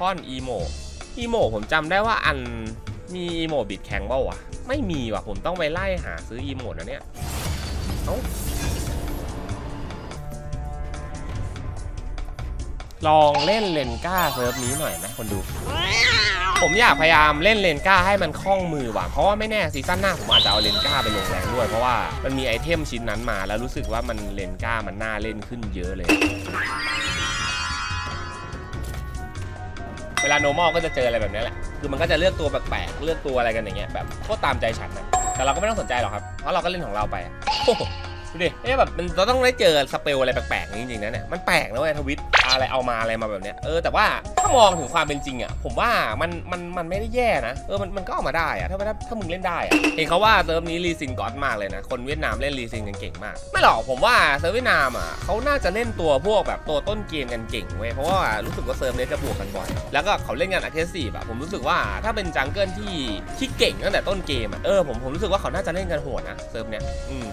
ป้อนอีโมอีโมผมจำได้ว่าอันมีอีโมบิดแข็งเปล่าวะไม่มีว่ะผมต้องไปไล่หาซื้ออีโมนะเนี่ยเอ้าลองเล่นเลนก้าเซิร์ฟนี้หน่อยไหมคนดู ผมอยากพยายามเล่นเลนก้าให้มันคล่องมือว่ะเพราะว่าไม่แน่ซีซั่นหน้าผมอาจจะเอาเลนก้าไปลงแรงด้วย เพราะว่ามันมีไอเทมชิ้นนั้นมาแล้วรู้สึกว่ามันเลนก้ามันน่าเล่นขึ้นเยอะเลย เวลา normal ก็จะเจออะไรแบบนี้แหละ คือมันก็จะเลือกตัวแปลกๆ เลือกตัวอะไรกันอย่างเงี้ยแบบโคตรตามใจฉันนะแต่เราก็ไม่ต้องสนใจหรอกครับ เพราะเราก็เล่นของเราไปโอ้โห ดูดิเอ๊ะแบบมันเราต้องได้เจอสเปลอะไรแปลกๆจริงๆนะเนี่ยมันแปลกนะเว้ยทวิตอะไรเอามาอะไรมาแบบเนี้ยเออแต่ว่าถ้ามองถึงความเป็นจริงอะผมว่ามันมันมันไม่ได้แย่นะเออมันมันก็เอามาได้อะถ้าถ้าถ้ามึงเล่นได้อะเห็นเขาว่าเซิร์ฟนี้รีซินก๊อตมากเลยนะคนเวียดนามเล่นรีซินกันเก่งมาก ไม่หรอกผมว่าเซิร์ฟเวียดนามอะเขาน่าจะเล่นตัวพวกแบบตัวต้นเกมกันเก่งเว้ยเพราะว่ารู้สึกว่าเซิร์ฟเนี้ยจะบวกกันบ่อย แล้วก็เขาเล่นกันอะเทสซีแบบผมรู้สึกว่าถ้าเป็นจังเกิลที่ที่เก่งตั้งแต่ต้นเกมอะเออผมผมรู้สึกว่าเขาน่าจะเล่นกันโหดนะเซิร์ฟเนี้ยอืม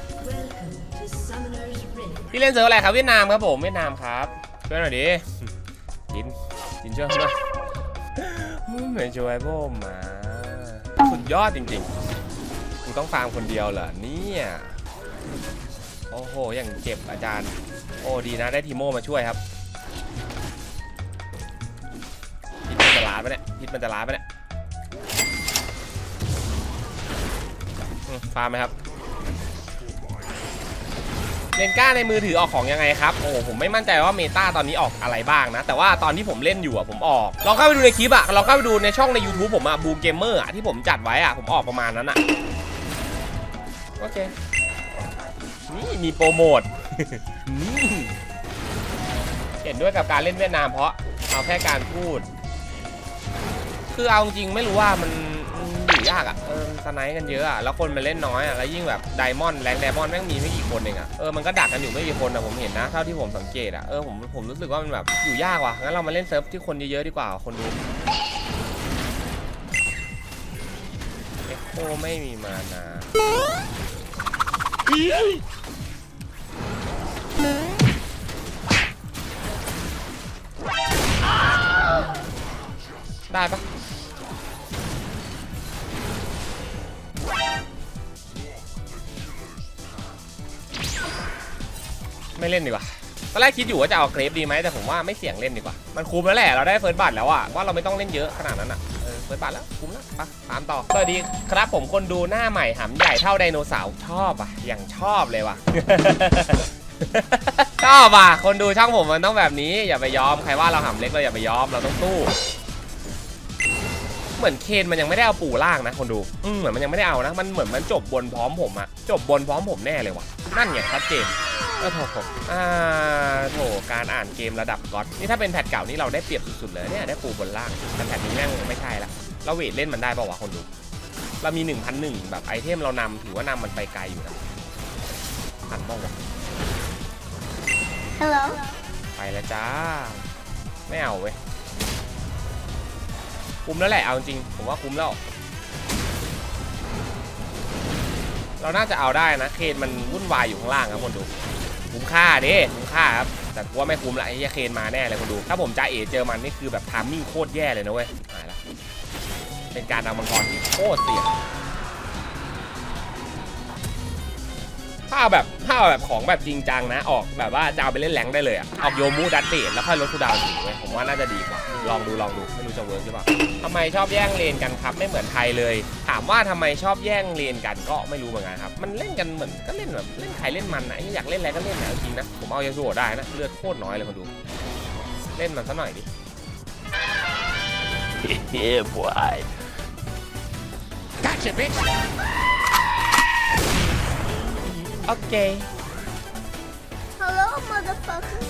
พี่เล่นเซิร์ฟอะไรครับเวียดนามครับผมเวียดนามครับช่วยหน่อยดิจินจินช่วยผมหน่อยไม่ช่วยผมมาสุดยอดจริงๆกูต้องฟาร์มคนเดียวเหรอเนี่ยโอ้โหอย่างเจ็บอาจารย์ โอ้ดีนะได้ทีโมมาช่วยครับพิษมันจะล้าดปเนี่ยพิษมันจะล้าดปเนี่ยฟาร์มไหมครับ เลนก้าในมือถือออกของยังไงครับ โอ้ผมไม่มั่นใจว่าเมตาตอนนี้ออกอะไรบ้างนะ แต่ว่าตอนที่ผมเล่นอยู่อะผมออกลองเข้าไปดูในคลิปอะลองเข้าไปดูในช่องใน YouTube ผมอะบูเกมเมอร์อะที่ผมจัดไว้อะผมออกประมาณนั้นอะโอเคนี่มีโปรโมทนี่เห็นด้วยกับการเล่นเวียดนามเพราะเอาแค่การพูด คือเอาจริงไม่รู้ว่ามัน ยากอะ่ะเออสไนด์กันเยอะอะ่ะแล้วคนมันเล่นน้อยอะ่ะแล้วยิ่งแบบไดมอนด์แรงไดมอนด์แม่งมีไม่กี่คนเองอะ่ะเออมันก็ดักกันอยู่ไม่กี่คนนะผมเห็นนะเท่าที่ผมสังเกตอะ่ะเออผมผมรู้สึกว่ามันแบบอยู่ยากว่ะงั้นเรามาเล่นเซิร์ฟที่คนเยอะๆดีกว่าคนดูเอ็กโคไม่มีมานาได้ปะ ไม่เล่นดีกว่าตอนแรกคิดอยู่ว่าจะเอาเกรฟดีไหมแต่ผมว่าไม่เสี่ยงเล่นดีกว่า มันคุ้มแล้วแหละเราได้เฟิร์สบัตแล้วอะว่าเราไม่ต้องเล่นเยอะขนาดนั้นอะเออเฟิร์สบัตแล้วคุ้มแล้วไปตามต่อสวัสดีครับผมคนดูหน้าใหม่หำใหญ่เท่าไดโนเสาร์ชอบอะอย่างชอบเลยว่ะ ชอบอะคนดูช่องผมมันต้องแบบนี้อย่าไปยอมใครว่าเราหำเล็กเราอย่าไปยอมเราต้องสู้เหมือนเคนมันยังไม่ได้เอาปู่ล่างนะคนดูอืมเหมือนมันยังไม่ได้เอานะ มันเหมือนมันจบบนพร้อมผมอะจบบนพร้อมผมแน่เลยว่ะ นั่นไงชัดเจน เออโถโถอ่าโถการอ่านเกมระดับก๊อตนี่ถ้าเป็นแพทเก่านี่เราได้เปรียบสุดๆเลยเนี่ยได้ปูบนล่างแต่แพทนี้แม่งไม่ใช่ละเราเวทเล่นมันได้ป่าวะคนดู เรามี 1,001แบบไอเทมเรานำถือว่านำมันไปไกลอยู่นะทันป่าวะ Hello. ไปแล้วจ้า ไม่เอาเว้ยคุ้มแล้วแหละเอาจริงผมว่าคุ้มแล้ว เราน่าจะเอาได้นะ เคนมันวุ่นวายอยู่ข้างล่างครับคนดู คุ้มค่าเด้คุ้มค่าครับแต่กูว่าไม่คุ้มละไอ้เหี้ยเคนมาแน่เลยคนดู ถ้าผมจ่าเอเจอมันนี่คือแบบทามมิ่งโคตรแย่เลยนะเว้ยหายละเป็นการเอามังกรที่โคตรเสี่ยง ถ้าเอาแบบถ้าเอาแบบของแบบจริงจังนะ ออกแบบว่าจะเอาไปเล่นแรงค์ได้เลยอะออกโยมูดัตเดทแล้วค่อยลดคูลดาวน์ถึงเว้ยผมว่าน่าจะดีกว่า ลองดูลองดูไม่รู้จะเวิร์กหรือเปล่าทำไมชอบแย่งเลนกันครับ ไม่เหมือนไทยเลย ถามว่าทำไมชอบแย่งเลนกันก็ไม่รู้เหมือนกันครับ มันเล่นกันเหมือนก็เล่นแบบเล่นใครเล่นมันนะอยากเล่นอะไรก็เล่นนะจริงๆนะผมเอายาสูบได้นะเลือดโคตรน้อยเลยคนดู เล่นมันซะหน่อยดิ yeah, boy. Gotcha, bitch. โอเค Hello, motherfucker.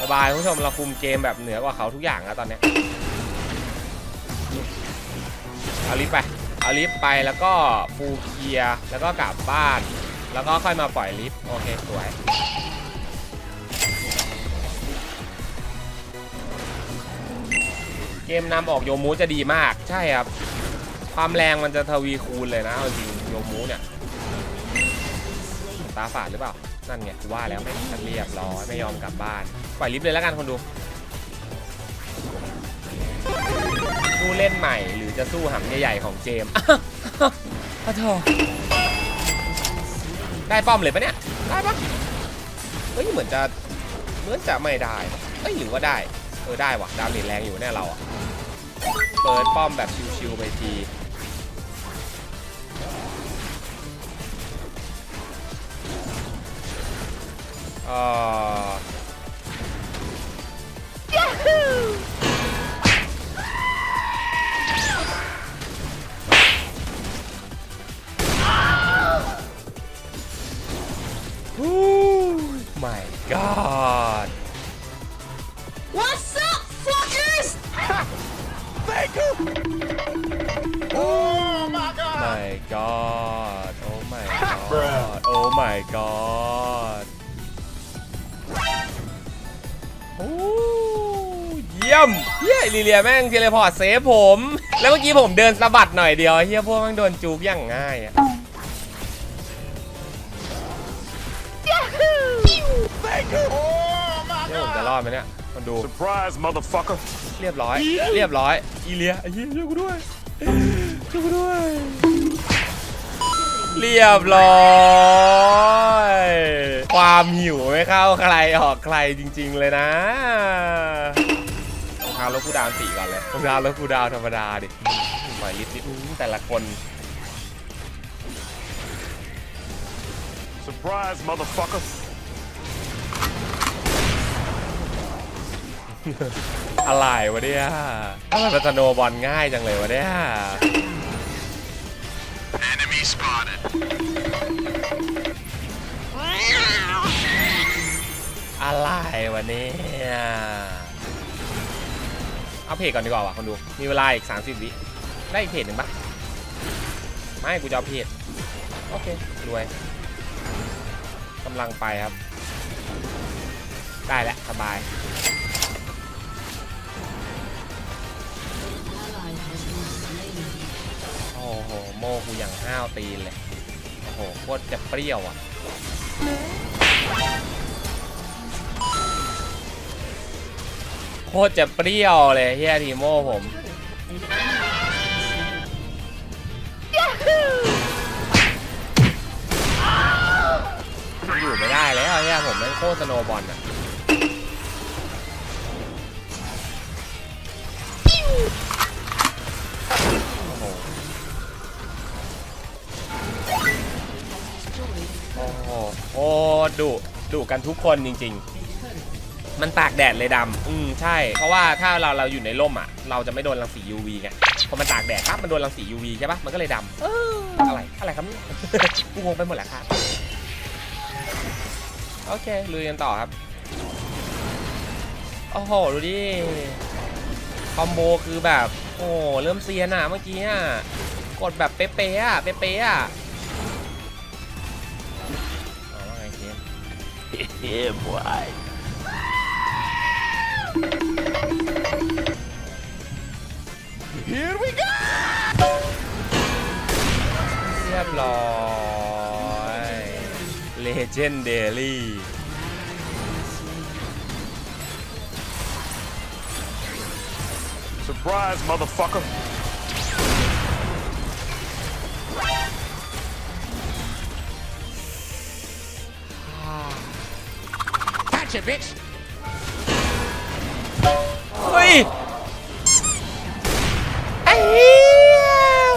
สบายคุณผู้ชมเราคุมเกมแบบเหนือกว่าเขาทุกอย่างแล้วตอนเนี้ยเอาลิฟต์ไปเอาลิฟต์ไปแล้วก็ฟูลเคลียร์แล้วก็กลับบ้าน แล้วก็ค่อยมาปล่อยลิฟต์โอเคสวย เกมนำออกโยมูจะดีมากใช่ครับ ความแรงมันจะทวีคูณเลยนะจริงโยมูเนี่ยตาฝาดหรือเปล่า นั่นไงว่าแล้วไม่ทันเรียบร้อยไม่ยอมกลับบ้าน ปล่อยลิฟต์เลยแล้วกันคนดูสู้เล่นใหม่หรือจะสู้หำใหญ่ๆของเจมส์อ้าวโธได้ป้อมเลยปะเนี่ย ได้ปะเฮ้ยเหมือนจะเหมือนจะไม่ได้เอ้ยหรือว่าได้ เออได้ว่ะดาเมจแรงอยู่แน่เราอะ เปิดป้อมแบบชิวๆไปทีอ่า ลีเลียแม่งเทเลพอร์ตเซฟผม แล้วเมื่อกี้ผมเดินสะบัดหน่อยเดียวเฮียพวกแม่งโดนจูบอย่างง่ายอะ Thank you! Oh my เฮียผมจะรอดไหมเนี่ยมันดู Surprise, motherfucker! เรียบร้อย เรียบร้อย อีเลียไอ้เหี้ยช่วยกูด้วยช่วยกูด้วย เรียบร้อย ความหิวไม่เข้าใครออกใครจริง ๆ เลยนะรองเท้าลบกูดาวสี่ก่อนเลยรองเท้าลบกูดาวธรรมดาดิหมายลิตรดิอื้อแต่ละคน Surprise, motherfucker! อะไรวะเนี่ยทำไมมันสโนว์บอลง่ายจังเลยวะเนี่ย Enemy spotted. อะไรวะเนี่ย เอาเพจก่อนดีกว่าว่ะคนดู มีเวลาอีก 30 วิ ได้อีกเพจหนึ่งปะไม่กูจะเอาเพจโอเครวยกำลังไปครับ ได้แล้วสบายโอ้โหโมกูอย่างห้าวตีนเลย โอ้โหโคตรจะเปรี้ยวอะ คตรจะเปรี้ยวเลยเฮียทีโมผมอยู่ไม่ได้แล้วเฮียผมแม่งโคตรสโนบอลอะโอ้โหโอ้โหโอ้ดุดุกันทุกคนจริง ๆ มันตากแดดเลยดำอืมใช่ เพราะว่าถ้าเราเราอยู่ในร่มอะ เราจะไม่โดนรังสี UV ไง พอมันตากแดดปั๊บมันโดนรังสี UV ใช่ปะมันก็เลยดำเอออะไร อะไรครับเนี่ย กูงงไปหมดแหละครับ โอเค ลุยกันต่อครับ โอ้โห ดูดิ คอมโบคือแบบ โอ้โหเริ่มเซียนอะเมื่อกี้อะ กดแบบเป๊ะๆอะ เป๊ะๆอะเอาว่าไงเกม Yeah, boy. เรียบร้อย Legendary Surprise, motherfucker! Catch it, bitch! เฮ้ยไอ้เหี้ย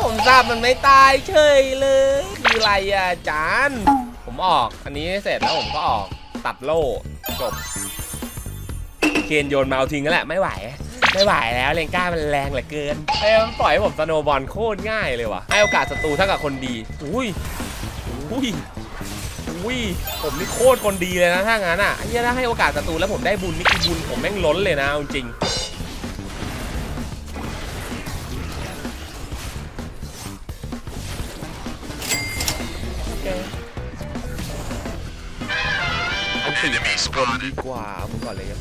ผมทราบมันไม่ตายเฉยเลยคืออะไรอะจานผมออกอันนี้เสร็จแล้วผมก็ออกตัดโล่จบเคนโยนมาเอาทิ้งแล้วแหละไม่ไหว ไม่ไหวแล้วเลงก้ามันแรงเหลือเกินไอ้มันปล่อยให้ผมสโนบอลโคตรง่ายเลยว่ะให้โอกาสศัตรูเท่ากับคนดีอุ้ยอุ้ยอุ้ยผมนี่โคตรคนดีเลยนะถ้างั้นอะไอ้เหี้ยถ้าให้โอกาสศัตรูแล้วผมได้บุญนี่คือบุญผมแม่งล้นเลยนะจริง คนดีกว่าเอามึงก่อนเลยครับ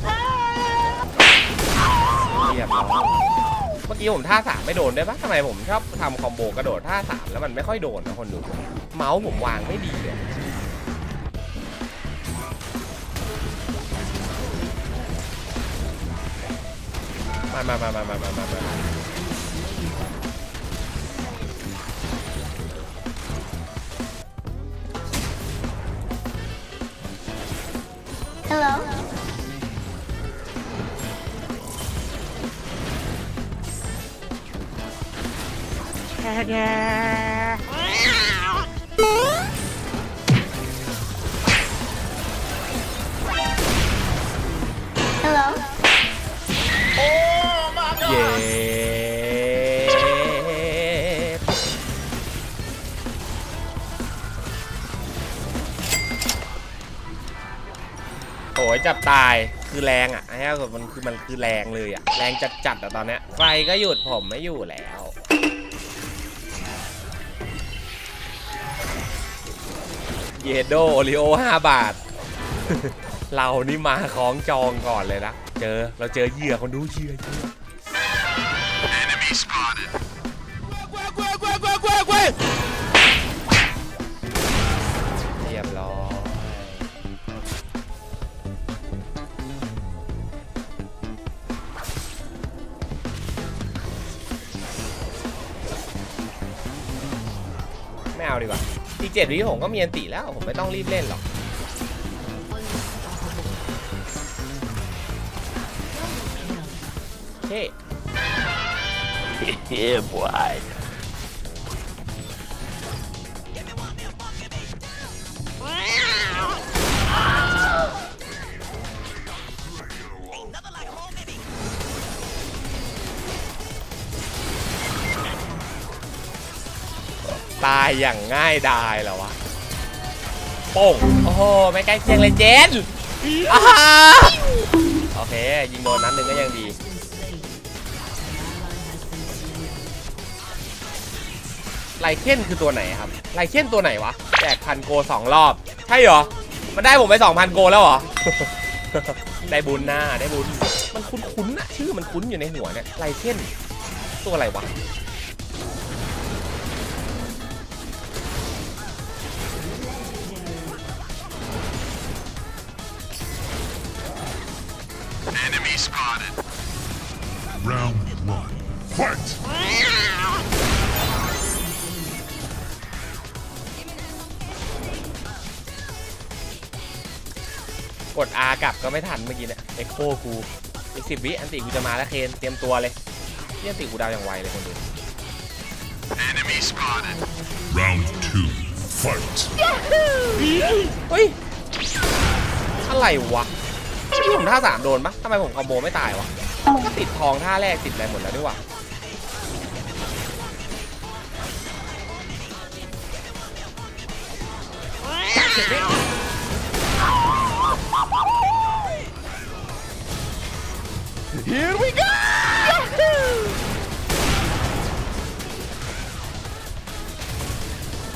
เรียบร้อยเมื่อกี้ผมท่าสามไม่โดนได้ปะทำไมผมชอบทำคอมโบกระโดดท่าสามแล้วมันไม่ค่อยโดนนะคนดู เมาส์ผมวางไม่ดีเลยมามามามามามามา Hello? Yeah. Hello? Oh my god! Yeah. กับตายคือแรงอะไอ้เหี้ยมันคือมันคือแรงเลยอะ แรงจัดจัดอะตอนเนี้ยใครก็หยุดผมไม่อยู่แล้วเยโดโอริโอ5บาท เรานี่มาของจองก่อนเลยนะ เจอเราเจอเหยื่อคนดูเหยื่อ ไม่เอาดีกว่าอีกเจ็ดวิผมก็มีอันติแล้ว ผมไม่ต้องรีบเล่นหรอกเฮ้ yeah, boy. ตายอย่างง่ายดายเหรอวะโป้งโอ้โหไม่ใกล้เคียงเลยเจนอ้าโอเค ยิงโดนนัดหนึ่งก็ยังดีไลเคนคือตัวไหนครับไลเคนตัวไหนวะแจกพันโกสองรอบ ใช่เหรอ มันได้ผมไปสองพันโกแล้วเหรอ ได้บุญหน้าได้บุญ มันคุ้นๆนะชื่อมันคุ้นอยู่ในหัวเนี่ยไลเคนตัวอะไรวะ Enemy spotted. Round one. Fight! กด R กลับก็ไม่ทันเมื่อกี้เนี่ยเอ็กโคกูอีกสิบวิอันติกูจะมาแล้วเคนเตรียมตัวเลยที่อันติกูดาวอย่างไวเลยคนดู Enemy spotted. Round two. Fight! เฮ้ย อะไรวะี่ผมท่าสามโดนปะทำไมผมคอมโบไม่ตายวะก็ติดทองท่าแรกติดอะไรหมดแล้วด้วยวะ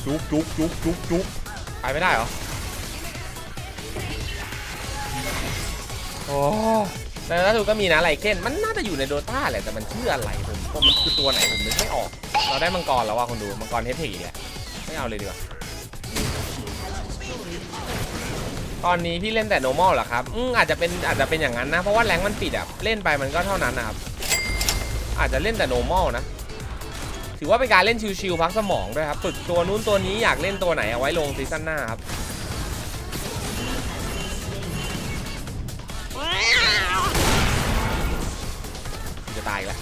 จุกจุกจุกจุกจุกไปไม่ได้เหรอ โอ้แต่ล่าสุดก็มีนะไลเคนมันน่าจะอยู่ในโดต้าแหละแต่มันชื่ออะไรผมผมมันคือตัวไหนผมนึกไม่ออก เราได้มังกรแล้วว่าคนดูมังกรเทสถีแหละไม่เอาเลยดีกว่า ตอนนี้พี่เล่นแต่ normal เหรอครับอืมอาจจะเป็นอาจจะเป็นอย่างนั้นนะ เพราะว่าแรงมันปิดอะเล่นไปมันก็เท่านั้นนะครับ อาจจะเล่นแต่ normal นะ ถือว่าเป็นการเล่นชิวๆพักสมองด้วยครับฝึกตัวนู้นตัวนี้อยากเล่นตัวไหนเอาไว้ลงซีซั่นหน้าครับ จะตายแล้ว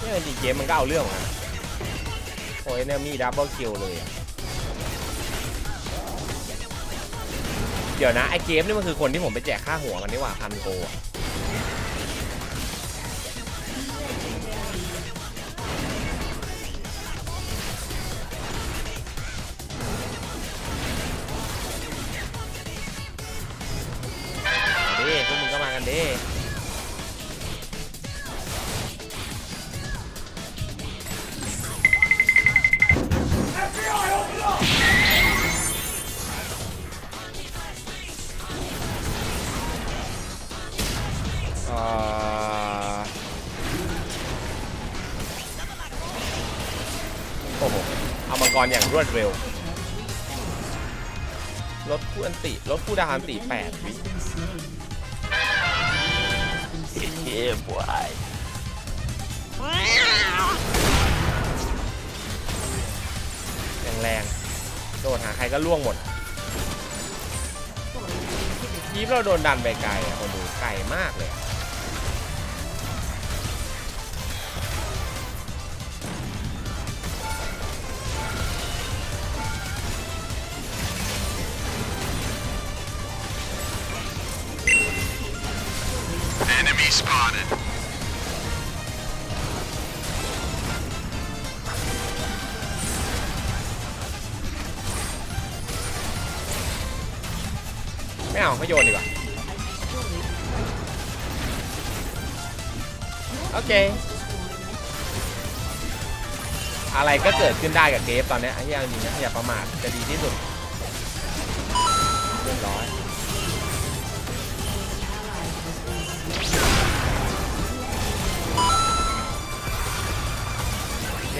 เนี่ยจริงเกมมันก็เอาเรื่องอะโอ้ยเนี่ยมีดับเบิลคิวเลยเดี๋ยวนะไอเกมนี่มันคือคนที่ผมไปแจกค่าหัวกันนี่หว่าพันโกอะ เอามังกรอย่างรวดเร็ว ลดคู่อันติ ลดคู่ดาวอันติ8วิ Yeah, boy. แรงๆโดดหาใครก็ล่วงหมดยีฟเราโดนดันไปไกลอะคนดูไกลมากเลยอะ spotted. ไม่เอาไม่โยนดีกว่าโอเคอะไรก็เกิดขึ้นได้กับเกฟตอนนี้ไอ้เหี้ยจริงนะอย่าประมาทจะดีที่สุดเรียบร้อยร